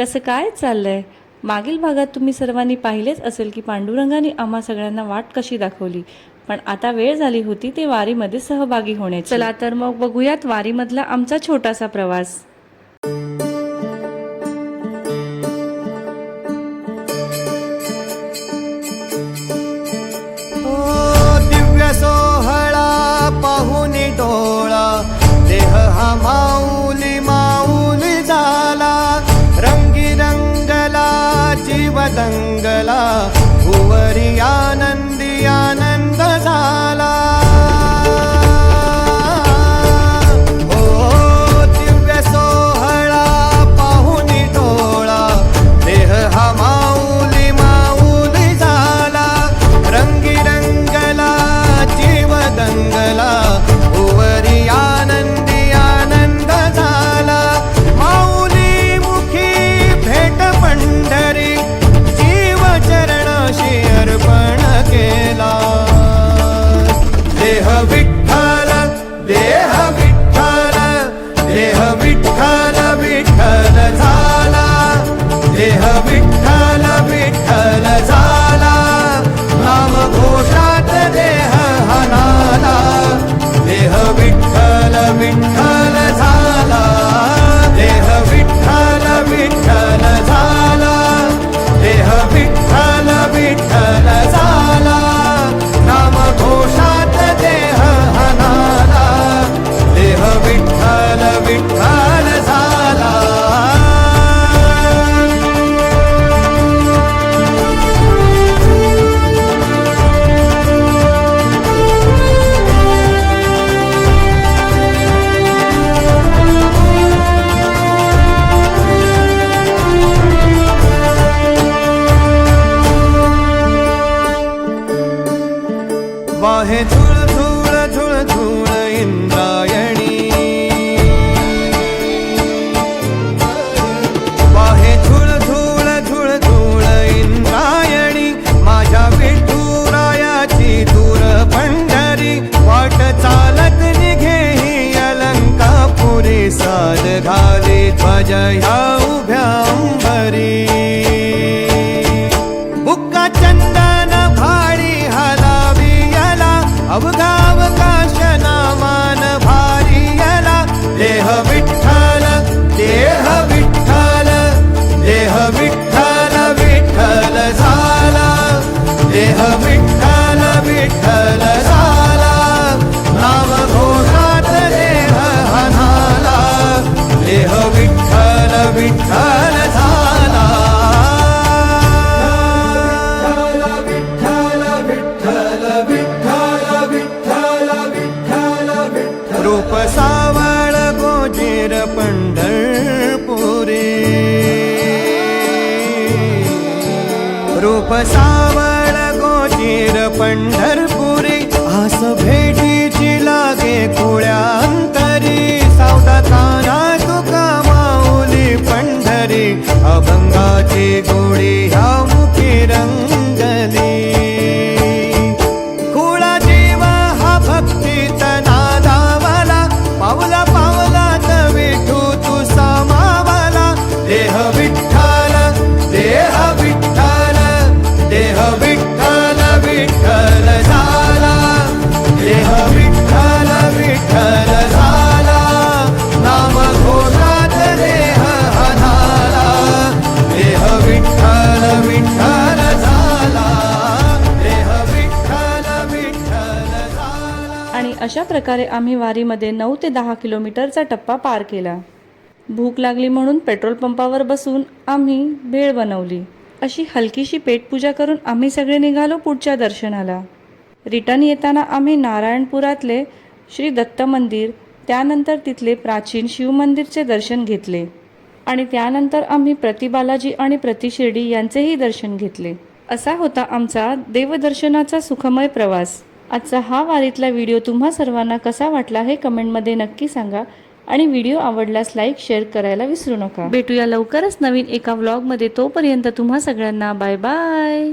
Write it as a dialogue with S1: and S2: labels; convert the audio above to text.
S1: कसं काय चाललंय? मागील भागात तुम्ही सर्वांनी पाहिलेच असेल की पांडुरंगाने आम्हा सगळ्यांना वाट कशी दाखवली. पण आता वेळ झाली होती ते वारीमध्ये सहभागी होण्याची. चला तर मग बघूयात वारीमधला आमचा छोटासा प्रवास.
S2: देह विठ्ठल into देह विठ्ठल देह विठ्ठल देह विठ्ठल विठ्ठल झाला. देह विठ्ठल विठ्ठल झाला. नाम घोषात देह हनाला. देह विठ्ठल विठ्ठल झाला. विठ्ठल विठ्ठल विठ्ठल विठ्ठल विठ्ठल रूप सावळ गोजीर पंढरपुरी आस भेटीची लागे कुळ्यांतरी सावता काना तुका माऊली पंढरी अभंगाची गोळी
S1: आणि अशा प्रकारे आम्ही वारीमध्ये नऊ ते दहा किलोमीटरचा टप्पा पार केला. भूक लागली म्हणून पेट्रोल पंपावर बसून आम्ही भेळ बनवली. अशी हलकीशी पेटपूजा करून आम्ही सगळे निघालो पुढच्या दर्शनाला. रिटर्न येताना आम्ही नारायणपुरातले श्री दत्त मंदिर त्यानंतर तिथले प्राचीन शिवमंदिरचे दर्शन घेतले. आणि त्यानंतर आम्ही प्रतिबालाजी आणि प्रतिशिर्डी यांचेही दर्शन घेतले. असा होता आमचा देवदर्शनाचा सुखमय प्रवास. आजचा हा वारीतला व्हिडिओ तुम्हा सर्वांना कसा वाटला हे कमेंटमध्ये नक्की सांगा आणि व्हिडिओ आवडल्यास लाईक शेअर करायला विसरू नका. भेटूया लवकरच नवीन एका व्लॉगमध्ये तोपर्यंत तुम्हा सगळ्यांना बाय बाय.